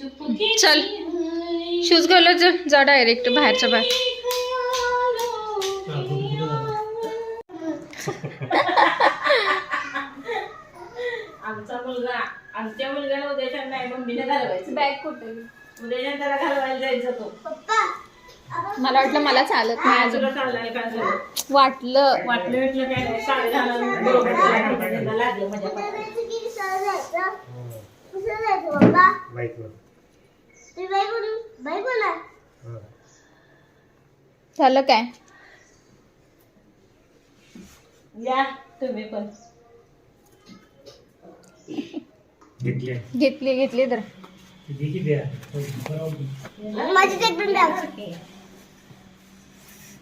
चल. शूज घालत जा. जा डायरेक्ट बाहेरच्या बाहेर. आमचा मुलगा. आमच्या मुलग्याला उद्याच्या नाही मम्मीने घालवायचं. बॅग कुठे? उद्याच्या त्याला घालवायला जायचं तो. मला वाटलं मला चालत नाही तुला चाललंय वाटलं. वाटलं वाटलं काय नाही. लागलं माझ्या पायाला. झालं काय? या तुम्ही पण. घेतली घेतली घेतली तर. किती द्या.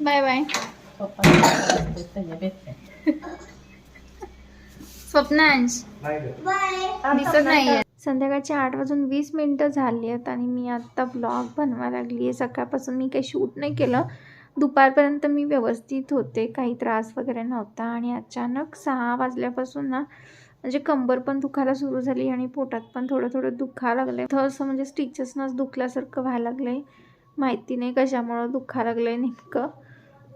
Bye bye. पप्पा त्याच्या भेटते स्वप्नांश. बाय ग. दिसत नाहीये. संध्याकाळचे आठ वाजून वीस मिनटं झाली आहेत आणि मी आत्ता ब्लॉग बनवायला लागली आहे. सकाळपासून मी काही शूट नाही केलं. दुपारपर्यंत मी व्यवस्थित होते. काही त्रास वगैरे नव्हता आणि अचानक सहा वाजल्यापासून ना म्हणजे कंबर पण दुखायला सुरू झाली आणि पोटात पण थोडं थोडं दुखायला लागलं आहे असं म्हणजे स्टिचेसनंच दुखल्यासारखं व्हायला लागलं आहे माहिती नाही कशामुळं दुखायला लागलं आहे नेमकं.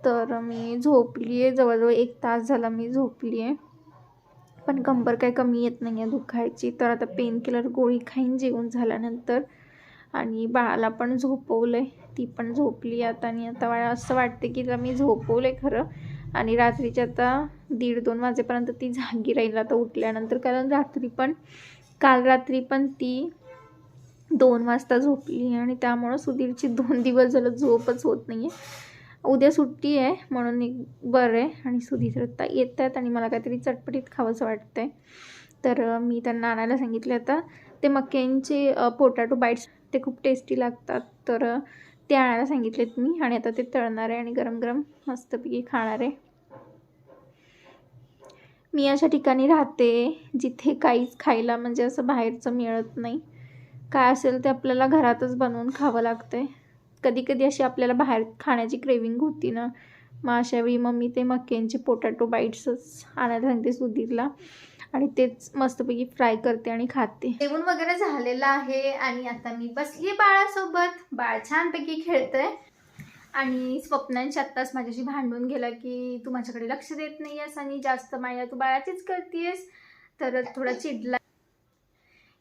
तर मी झोपली आहे जवळजवळ एक तास झाला मी झोपली आहे पण कंबर काही कमी येत नाही आहे दुखायची. तर आता पेन किलर गोळी खाईन जेवण झाल्यानंतर. आणि बाळाला पण झोपवलं आहे ती पण झोपली आता आणि आता मला असं वाटते की तिला मी झोपवलं आहे खरं. आणि रात्रीच्या आता दीड दोन वाजेपर्यंत ती जागी राहील आता उठल्यानंतर. कारण रात्री पण काल रात्री पण ती दोन वाजता झोपली आणि त्यामुळं सुधीरची दोन दिवस झालं झोपच होत नाही आहे उद्या सुट्टी आहे म्हणून एक बरं आहे आणि सुधीर आता येत आहेत आणि मला काहीतरी चटपटीत खावंसं आहे तर मी त्यांना आणायला सांगितले आता. ते मक्यांचे पोटॅटो बाईट्स ते खूप टेस्टी लागतात. तर ते आणायला सांगितलेत मी आणि आता ते तळणार आहे आणि गरम गरम मस्तपैकी खाणार आहे. मी अशा ठिकाणी राहते जिथे काहीच खायला म्हणजे असं बाहेरचं मिळत नाही. काय असेल ते आपल्याला घरातच बनवून खावं लागतं आहे कधी कधी अशी आपल्याला बाहेर खाण्याची क्रेविंग होती ना मग अशावेळी मम्मी मग मी ते मक्यांचे पोटॅटो बाईट्सच आणायला सांगते सुधीरला आणि तेच मस्तपैकी फ्राय करते आणि खाते. जेवण वगैरे झालेलं आहे आणि आता मी बसली बाळासोबत. बाळ छानपैकी खेळतंय. आणि स्वप्नांची आत्ताच माझ्याशी भांडून गेला की तू माझ्याकडे लक्ष देत नाही आहेस आणि जास्त माया तू बाळाचीच करतेस तर थोडा चिडला.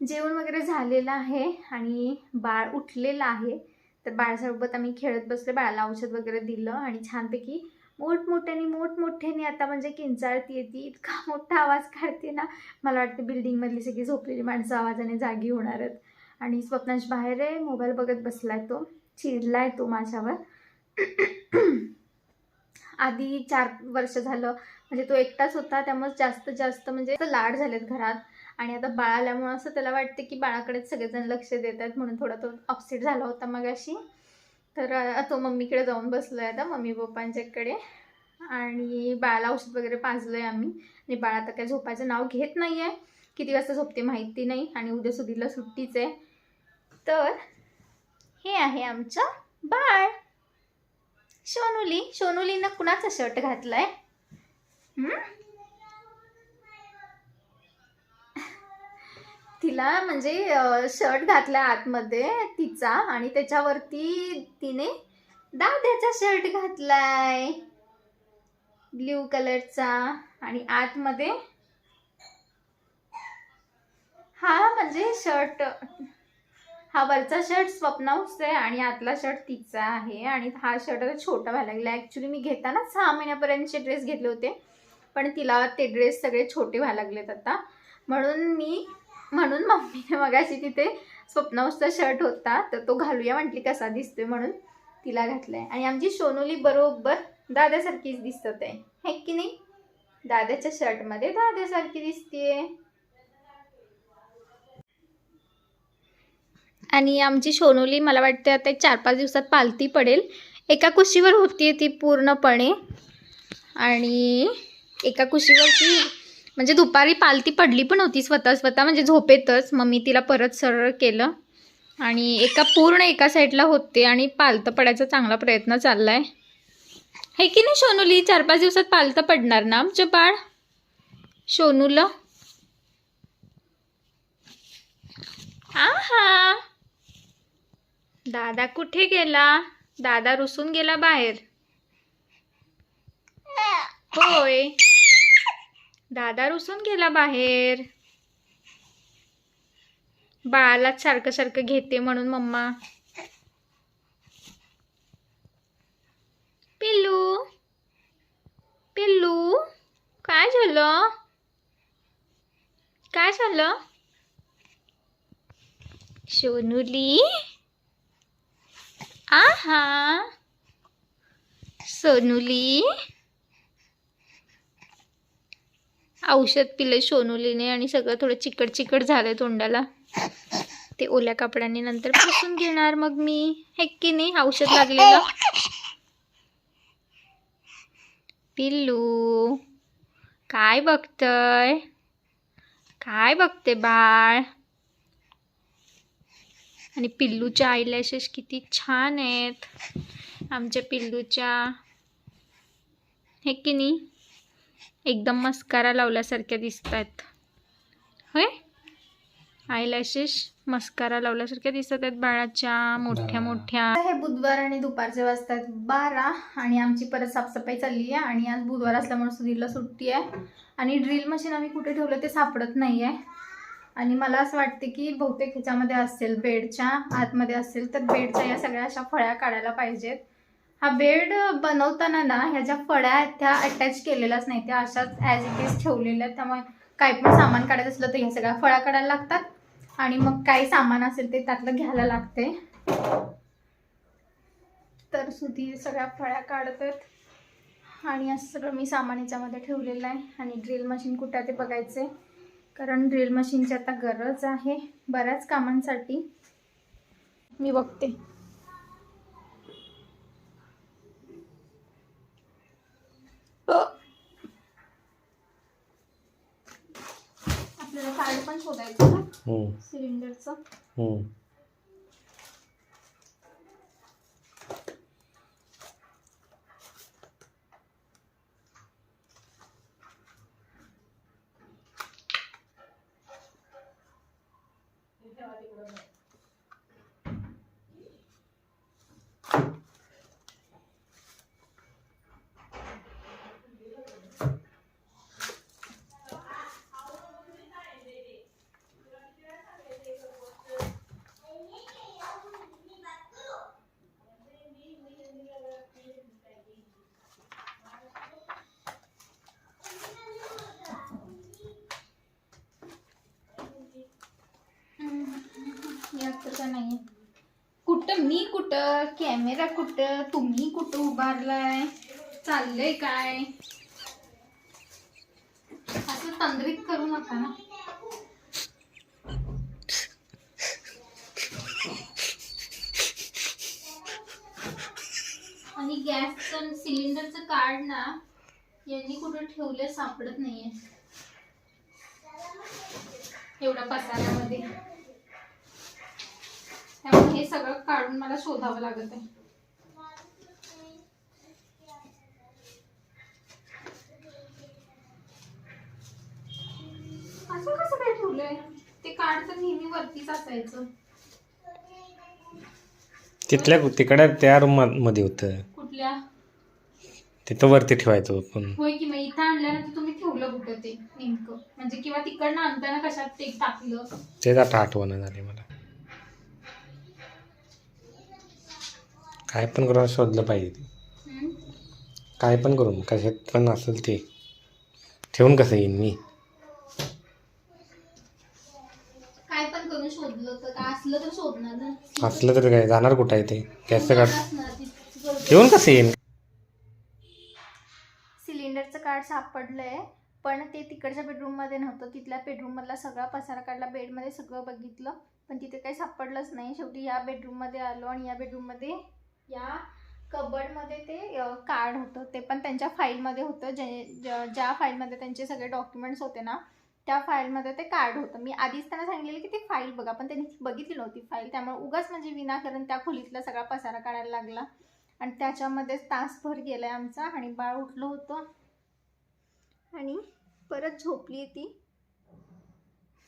जेवण वगैरे झालेलं आहे आणि बाळ उठलेलं आहे. तर बाळासोबत आम्ही खेळत बसले बाळाला औषध वगैरे दिलं आणि छानपैकी मोठमोठ्याने मोठमोठ्याने आता म्हणजे किंचाळती येते. इतका मोठा आवाज काढते ना. मला वाटते बिल्डिंगमधली सगळी झोपलेली माणसं आवाजाने जागी होणार आहेत. आणि स्वप्नांश बाहेर आहे मोबाईल बघत बसलाय तो. चिडलाय तो माझ्यावर. आधी चार वर्ष झालं म्हणजे तो एकटाच होता. त्यामुळे जास्त जास्त म्हणजे लाड झालेत घरात. आणि आता बाळ आल्यामुळं असं त्याला वाटते की बाळाकडेच सगळेजण लक्ष देत आहेत म्हणून थोडा तो अपसेट झाला होता मगाशी. तर तो मम्मीकडे जाऊन बसलो आहे आता मम्मी पप्पांच्याकडे आणि बाळाला औषध वगैरे पाजलं आहे आम्ही. आणि बाळ आता काय झोपायचं नाव घेत नाही आहे किती वाजता झोपते माहिती नाही. आणि उद्या सुधीरला सुट्टीच आहे. तर हे आहे आमचं बाळ. सोनुली सोनुलीनं कुणाचा शर्ट घातला आहे तिला म्हणजे शर्ट घातला आतमध्ये तिचा आणि त्याच्यावरती तिने दाद्याचा शर्ट घातलाय. ब्ल्यू कलरचा आणि आतमध्ये हा म्हणजे शर्ट हा वरचा शर्ट स्वप्नाऊच आहे आणि आतला शर्ट तिचा आहे आणि हा शर्ट आता छोटा व्हायला लागला. ॲक्च्युली मी घेताना सहा महिन्यापर्यंतचे ड्रेस घेतले होते पण तिला ते ड्रेस सगळे छोटे व्हायला लागलेत आता. म्हणून मी म्हणून मम्मीने मगाशी तिथे स्वप्नाऊसचा शर्ट होता तर तो घालूया म्हटली कसा दिसतोय म्हणून तिला घातलाय. आणि आमची सोनोली बरोबर दादासारखीच दिसत आहे. हे की नाही? दादाच्या शर्टमध्ये दादासारखी दिसतीये. आणि आमची सोनोली मला वाटते आता एक चार पाच दिवसात पालती पडेल. एका कुशीवर होती ती पूर्णपणे. आणि एका कुशीवर ती म्हणजे दुपारी पालती पडली पण होती स्वतः स्वतः म्हणजे झोपेतच. मग मी तिला परत सरळ केलं आणि एका पूर्ण एका साईडला होते आणि पालतं पडायचा चांगला प्रयत्न चालला आहे हे की नाही सोनूली चार पाच दिवसात पालतं पडणार ना आमचं बाळ? सोनूला आहा! दादा कुठे गेला? दादा रुसून गेला बाहेर. होय. दादा रुसून गेला बाहेर. बाळालाच सारखं सारखं घेते म्हणून मम्मा. पिल्लू. पिल्लू काय झालं? काय झालं? सोनुली? आहा. सोनुली? औषध पिलं सोनुलीने आणि सगळं थोडं चिकट चिकट झालंय तोंडाला. ते ओल्या कपड्यांनी नंतर पुसून घेणार. मग मी हे की नाही औषध लागलेलं? पिल्लू काय बघतय? काय बघते बाळ? आणि पिल्लूच्या आयलॅशेस किती छान आहेत. आमच्या पिल्लूच्या. हे की नाही? एकदम मस्कारा लावल्यासारख्या दिसत आहेत होय आयलॅशेस मस्कारा लावल्यासारख्या दिसत आहेत बाळाच्या मोठ्या मोठ्या. हे बुधवार आणि दुपारचे वाजतात बारा आणि आमची परत साफसफाई चालली आहे आणि आज बुधवार असल्यामुळे सुधीरला सुट्टी आहे. आणि ड्रिल मशीन आम्ही कुठे ठेवलं ते सापडत नाही आहे आणि मला असं वाटते की बहुतेक ह्याच्यामध्ये असेल बेडच्या आतमध्ये असेल तर बेडच्या या सगळ्या अशा फळ्या काढायला पाहिजेत. हा बेड बनवताना ना ह्या ज्या फळ्या आहेत त्या अटॅच केलेल्याच नाही. त्या अशाच ॲज इट इज ठेवलेल्या आहेत. त्यामुळे काही पण सामान काढायचं असलं तर ह्या सगळ्या फळ्या काढायला लागतात. आणि मग काही सामान असेल ते त्यातलं घ्यायला लागते. तर सुधी सगळ्या फळ्या काढत आहेत आणि असं सगळं मी सामान याच्यामध्ये ठेवलेलं आहे. आणि ड्रिल मशीन कुठं आहे ते बघायचे कारण ड्रिल मशीनची आता गरज आहे बऱ्याच कामांसाठी. मी बघते. कार्ड पण शोधायचं हम्म, सिलेंडरचं हम्म. यात तर काय नाहीये कुठं? कॅमेरा कुठं? तुम्ही कुठं उभारलाय? चाललंय काय? असं तंद्रीत करू नका ना. आणि गॅसचं सिलेंडरचं कार्ड ना यांनी कुठं ठेवलं सापडत नाहीये. एवढ्या पसाऱ्यामध्ये त्यामुळे हे सगळं काढून मला शोधावं लागत आहे. असं कसं काय ठेवलंय? ते कार्ड तर नेहमी वरतीच असायचं. तिथल्या तिकडे त्या रूममध्ये होतं. कुठल्या? तिथं वरती ठेवायचं पण होय की मग इथं आणल्यानंतर तुम्ही ठेवलं कुठं ते नेमकं? म्हणजे किंवा तिकडनं आणताना कशात ते टाकलं? तेच आता आठवण झाली मला. काय पण करून शोधलं पाहिजे ते? काय पण करून कशात पण असेल ते. ठेवून कसं येईन मी? काय पण करून शोधलं तर काय असलं तर शोधणार ना. असलं तर काय जाणार कुठं आहे ते? गॅसचं असणार ती- ठेवून कसं येईन? सिलेंडरचं कार्ड सापडलंय पण ते तिकडच्या बेडरूममध्ये नव्हतं. तिथल्या बेडरूममधला सगळा पसारा काढला बेडमध्ये सगळं बघितलं पण तिथे काही सापडलंच नाही. शेवटी या बेडरूममध्ये आलो आणि या बेडरूममध्ये या कबडमध्ये ते कार्ड होतं. ते पण त्यांच्या फाईलमध्ये होतं. जे ज- ज्या फाईलमध्ये त्यांचे सगळे डॉक्युमेंट्स होते ना त्या फाईलमध्ये ते कार्ड होतं. मी आधीच त्यांना सांगितलेलं की ती फाईल बघा पण त्यांनी बघितली नव्हती फाईल त्यामुळे उगाच म्हणजे विनाकारण त्या खोलीतला सगळा पसारा काढायला लागला. आणि त्याच्यामध्येच तासभर गेलाय आमचा आणि बाळ उठलं होतं. आणि परत झोपली ती.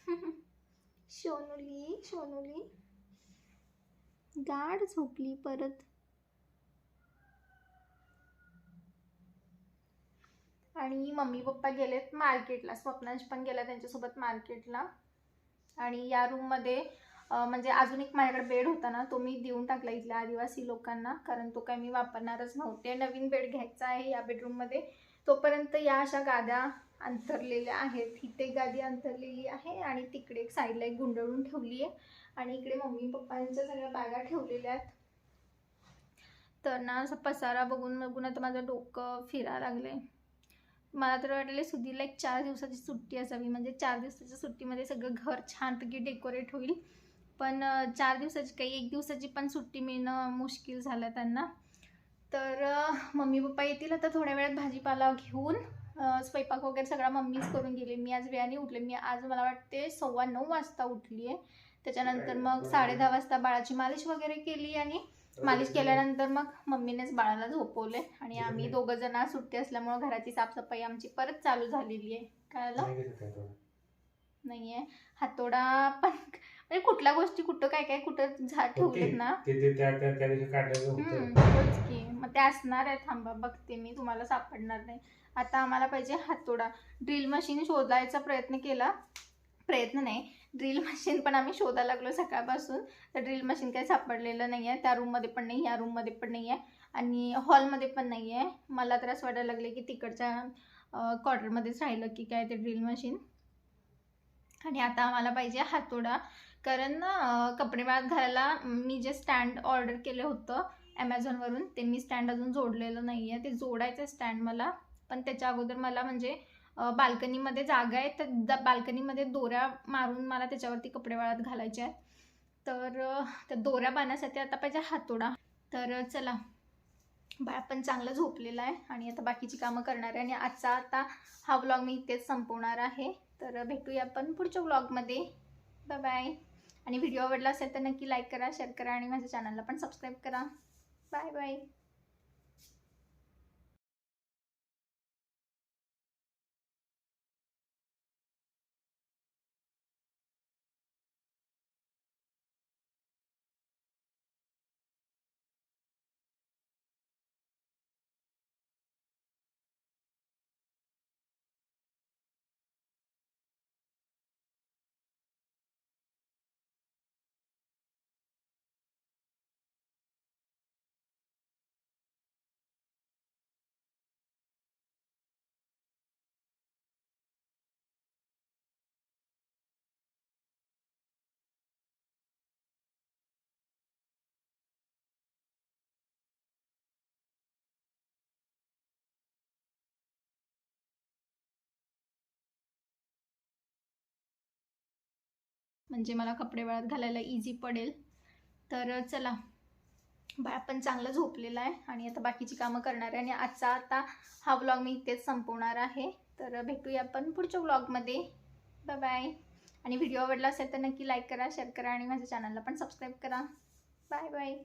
शोनुली शोनुली. गाढ झोपली परत. आणि मम्मी पप्पा गेलेत मार्केटला. स्वप्नांश पण गेला त्यांच्यासोबत मार्केटला. आणि या रूममध्ये म्हणजे अजून एक माझ्याकडे बेड होता ना तो मी देऊन टाकला इथल्या आदिवासी लोकांना. कारण तो काय मी वापरणारच नव्हते. नवीन बेड घ्यायचा आहे या बेडरूममध्ये तोपर्यंत या अशा गाद्या अंथरलेल्या आहेत. इथे एक गादी अंथरलेली आहे आणि तिकडे एक साईडला एक गुंडळून ठेवली आहे. आणि इकडे मम्मी पप्पांच्या सगळ्या बॅगा ठेवलेल्या आहेत. तर ना असं पसारा बघून बघून आता माझं डोकं फिरा लागले मला तर वाटले सुधीला एक चार दिवसाची सुट्टी असावी. म्हणजे चार दिवसाच्या सुट्टीमध्ये सगळं घर छानपैकी डेकोरेट होईल. पण चार दिवसाची काही एक दिवसाची पण सुट्टी मिळणं मुश्किल झालं त्यांना. तर मम्मी पप्पा येतील आता थोड्या वेळात भाजीपाला घेऊन. स्वयंपाक वगैरे सगळा मम्मीच करून गेली. मी आज वेळाने उठले. मी आज मला वाटते सव्वा नऊ वाजता उठली आहे त्याच्यानंतर मग साडे दहा वाजता बाळाची मालिश वगैरे केली आणि मालिश केल्यानंतर मग मम्मीनेच बाळाला झोपवले आणि आम्ही दोघं जण सुट्टी असल्यामुळं घराची साफसफाई आमची परत चालू झालेली आहे. कळलं? नाहीये. हातोडा पण म्हणजे कुठल्या गोष्टी कुठं काय काय कुठं झा ठेवलेत ना? ते ते त्या त्या त्या दिवशी काढलेलं हम्म, होतं होच की. मग ते असणार आहे. थांबा बघते मी. तुम्हाला सापडणार नाही. आता आम्हाला पाहिजे हातोडा. ड्रिल मशीन शोधायचा प्रयत्न केला. प्रयत्न नाही. ड्रिल मशीन पण आम्ही शोधायला लागलो सकाळपासून. तर ड्रिल मशीन काही सापडलेलं नाही आहे त्या रूममध्ये पण नाही या रूममध्ये पण नाही आहे आणि हॉलमध्ये पण नाही आहे मला तर असं वाटायला लागले की तिकडच्या क्वार्टरमध्येच राहिलं की काय ते ड्रिल मशीन. आणि आता आम्हाला पाहिजे हातोडा. कारण कपडे वाळत घालायला मी जे स्टँड ऑर्डर केलं होतं ॲमेझॉनवरून ते मी स्टँड अजून जोडलेलं नाही आहे ते जोडायचं स्टँड मला. पण त्याच्या अगोदर मला म्हणजे बाल्कनीमध्ये जागा आहे. तर द बाल्कनीमध्ये दोऱ्या मारून मला त्याच्यावरती कपडे वाळत घालायचे आहेत. तर त्या दोऱ्या बांधण्यासाठी आता पाहिजे हातोडा. तर चला. बाळ पण चांगलं झोपलेलं आहे आणि आता बाकीची कामं करणार आहे. आणि आजचा आता हा व्लॉग मी इथेच संपवणार आहे. तर भेटूया आपण पुढच्या व्लॉगमध्ये बाय बाय आणि व्हिडिओ आवडला असेल तर नक्की लाईक करा शेअर करा आणि माझ्या चॅनलला पण सबस्क्राईब करा. बाय बाय म्हणजे मला कपडे वाळत घालायला इझी पडेल. तर चला बाळ पण चांगलं झोपलेलं आहे आणि आता बाकीची कामं करणार आहे आणि आजचा आता हा व्लॉग मी इथेच संपवणार आहे. तर भेटूया आपण पुढच्या व्लॉगमध्ये बाय बाय आणि व्हिडिओ आवडला असेल तर नक्की लाईक करा शेअर करा आणि माझ्या चॅनलला पण सबस्क्राईब करा. Bye bye